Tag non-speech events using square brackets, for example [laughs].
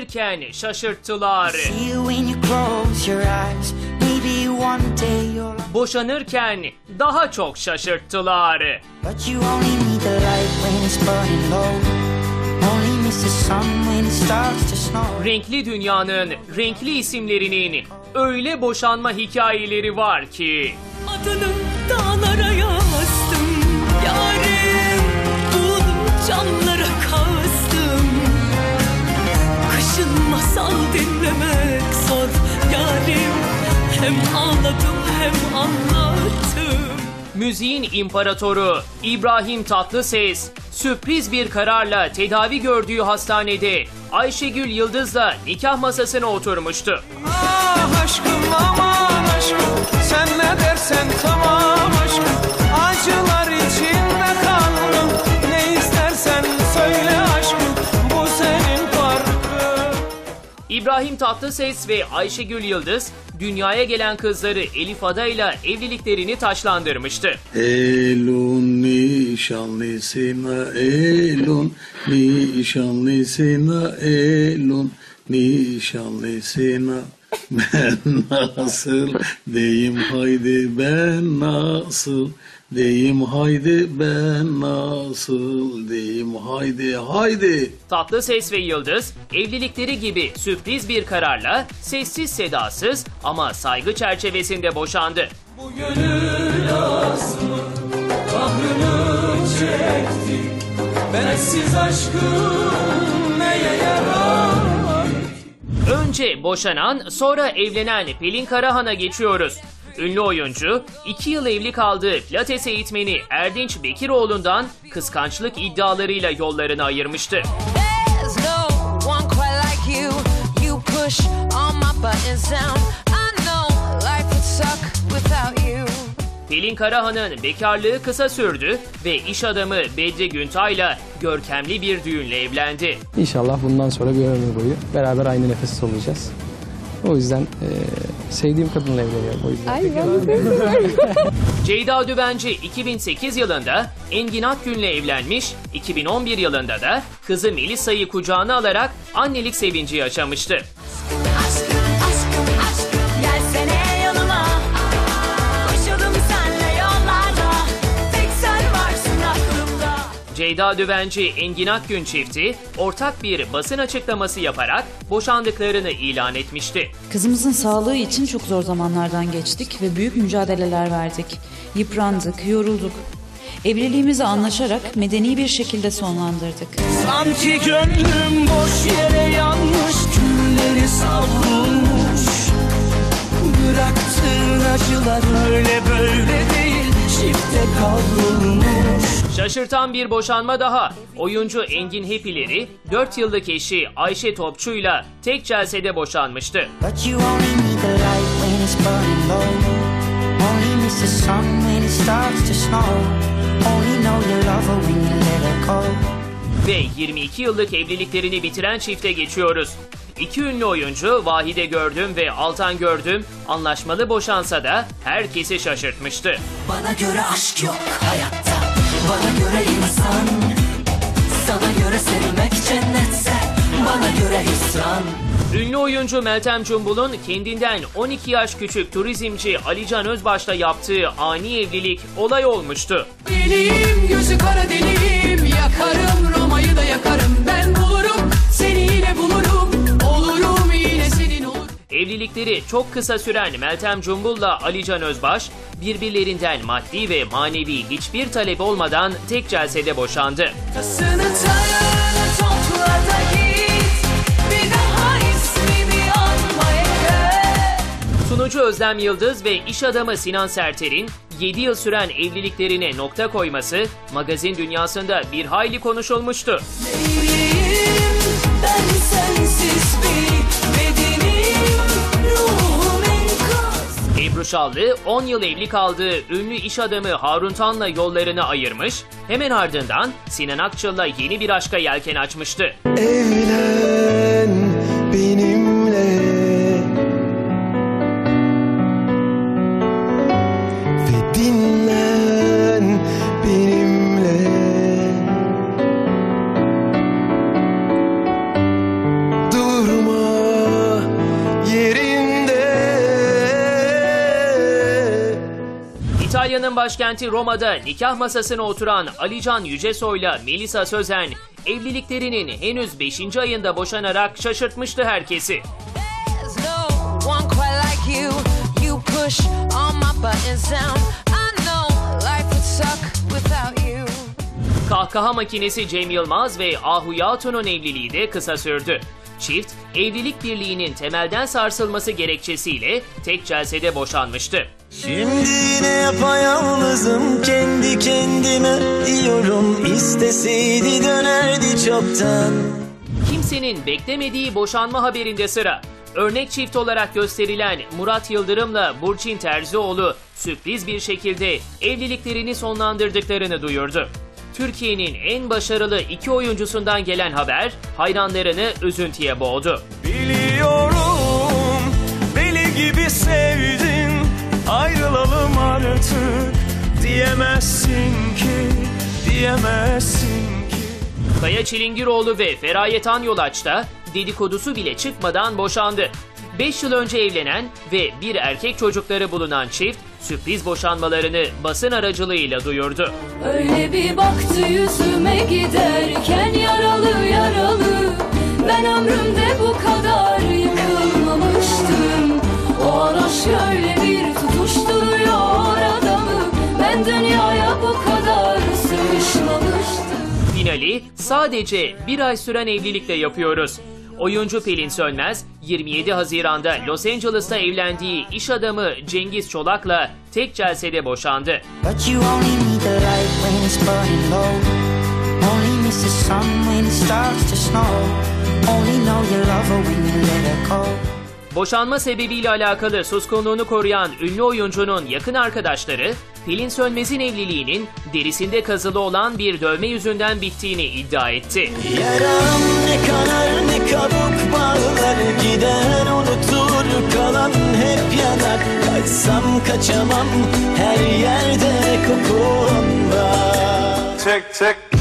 evlenirken şaşırttılar. See you when you close your eyes. Maybe one day you'll. Boşanırken daha çok şaşırttılar. But you only need the light when it's burning low. Only miss the sun when it starts to snow. Renkli dünyanın renkli isimlerinin öyle boşanma hikayeleri var ki. Adını dağlara dinlemek zor. Yarim hem ağladım hem anlattım. Müziğin imparatoru İbrahim Tatlıses sürpriz bir kararla tedavi gördüğü hastanede Ayşegül Yıldız'la nikah masasına oturmuştu. Ah İbrahim Tatlıses ve Ayşegül Yıldız dünyaya gelen kızları Elif Ada ile evliliklerini taşlandırmıştı. Elun nişanlısına elun nişanlısına elun nişanlısına ben nasıl deyim haydi ben nasıl deyim haydi ben nasıl deyim haydi haydi Tatlıses ve Yıldız evlilikleri gibi sürpriz bir kararla sessiz sedasız ama saygı çerçevesinde boşandı. Bu gönül asmı Kahrını çekti Bensiz aşkım neye yarar Önce boşanan sonra evlenen Pelin Karahan'a geçiyoruz. Ünlü oyuncu, 2 yıl evli kaldığı pilates eğitmeni Erdinç Bekiroğlu'ndan kıskançlık iddialarıyla yollarını ayırmıştı. Pelin Karahan'ın bekarlığı kısa sürdü ve iş adamı Bedri Güntay'la görkemli bir düğünle evlendi. İnşallah bundan sonra bir ömür boyu beraber aynı nefes olacağız. O yüzden eee, sevdiğim kadınla evleniyorum. O yüzden. [laughs] Ceyda Düvenci 2008 yılında Engin Akgün'le evlenmiş, 2011 yılında da kızı Melisa'yı kucağına alarak annelik sevinci yaşamıştı. Ceyda Düvenci Engin Akgün çifti ortak bir basın açıklaması yaparak boşandıklarını ilan etmişti. Kızımızın sağlığı için çok zor zamanlardan geçtik ve büyük mücadeleler verdik. Yıprandık, yorulduk. Evliliğimizi anlaşarak medeni bir şekilde sonlandırdık. Sanki gönlüm boş yere yanmış Külleri savrulmuş Bıraktığın acılar öyle böyle değil Çifte kavrulmuş Şaşırtan bir boşanma daha. Oyuncu Engin Hepileri 4 yıllık eşi Ayşe Topçu'yla tek celsede boşanmıştı. But you only need the light when it's burning low. Only miss the sun when it starts to snow. Only know you love her when you let her go. Ve 22 yıllık evliliklerini bitiren çifte geçiyoruz. İki ünlü oyuncu Vahide Gördüm ve Altan Gördüm anlaşmalı boşansa da herkesi şaşırtmıştı. Bana göre aşk yok hayatta Ünlü oyuncu Meltem Cumbul'un kendinden 12 yaş küçük turizmci Alican Özbaş'la yaptığı ani evlilik olay olmuştu. Deliyim gözü kara deliyim Yakarım Roma'yı da yakarım Ben bulurum seni yine bulurum Olurum yine senin olurum Evlilikleri çok kısa süren Meltem Cumbul'la Alican Özbaş birbirlerinden maddi ve manevi hiçbir talep olmadan tek celsede boşandı. Tasını tarağını Sunucu Özlem Yıldız ve iş adamı Sinan Serter'in 7 yıl süren evliliklerine nokta koyması magazin dünyasında bir hayli konuşulmuştu. Neyleyim ben sensiz bedenim Ebru Şallı 10 yıl evli kaldığı ünlü iş adamı Harun Tan'la yollarını ayırmış, hemen ardından Sinan Akçıl'la yeni bir aşka yelken açmıştı. Evlen benimle İtalya'nın başkenti Roma'da nikah masasına oturan Alican Yücesoy'la Melisa Sözen, evliliklerinin henüz 5. ayında boşanarak şaşırtmıştı herkesi. Kahkaha makinesi Cem Yılmaz ve Ahu Yatun'un evliliği de kısa sürdü. Çift, evlilik birliğinin temelden sarsılması gerekçesiyle tek celsede boşanmıştı. Şimdi yine yapayalnızım kendi kendime diyorum isteseydi dönerdi çoktan Kimsenin beklemediği boşanma haberinde sıra. Örnek çift olarak gösterilen Murat Yıldırım'la Burçin Terzioğlu sürpriz bir şekilde evliliklerini sonlandırdıklarını duyurdu. Türkiye'nin en başarılı iki oyuncusundan gelen haber hayranlarını üzüntüye boğdu. Biliyorum diyemezsin ki Kaya Çilingiroğlu ve Feraye Tanyolaç da dedikodusu bile çıkmadan boşandı. 5 yıl önce evlenen ve bir erkek çocukları bulunan çift sürpriz boşanmalarını basın aracılığıyla duyurdu. Öyle bir baktı yüzüme giderken yaralı yaralı Ben ömrümde bu kadar Finali sadece bir ay süren evlilikle yapıyoruz. Oyuncu Pelin Sönmez 27 Haziran'da Los Angeles'ta evlendiği iş adamı Cengiz Çolak'la tek celsede boşandı. Only Boşanma sebebiyle alakalı suskunluğunu koruyan ünlü oyuncunun yakın arkadaşları Pelin Sönmez'in evliliğinin derisinde kazılı olan bir dövme yüzünden bittiğini iddia etti. Yaram ne kanar ne kabuk bağlar Gider unutur kalan hep yanar. Kaçsam kaçamam her yerde kokun var. Tek tek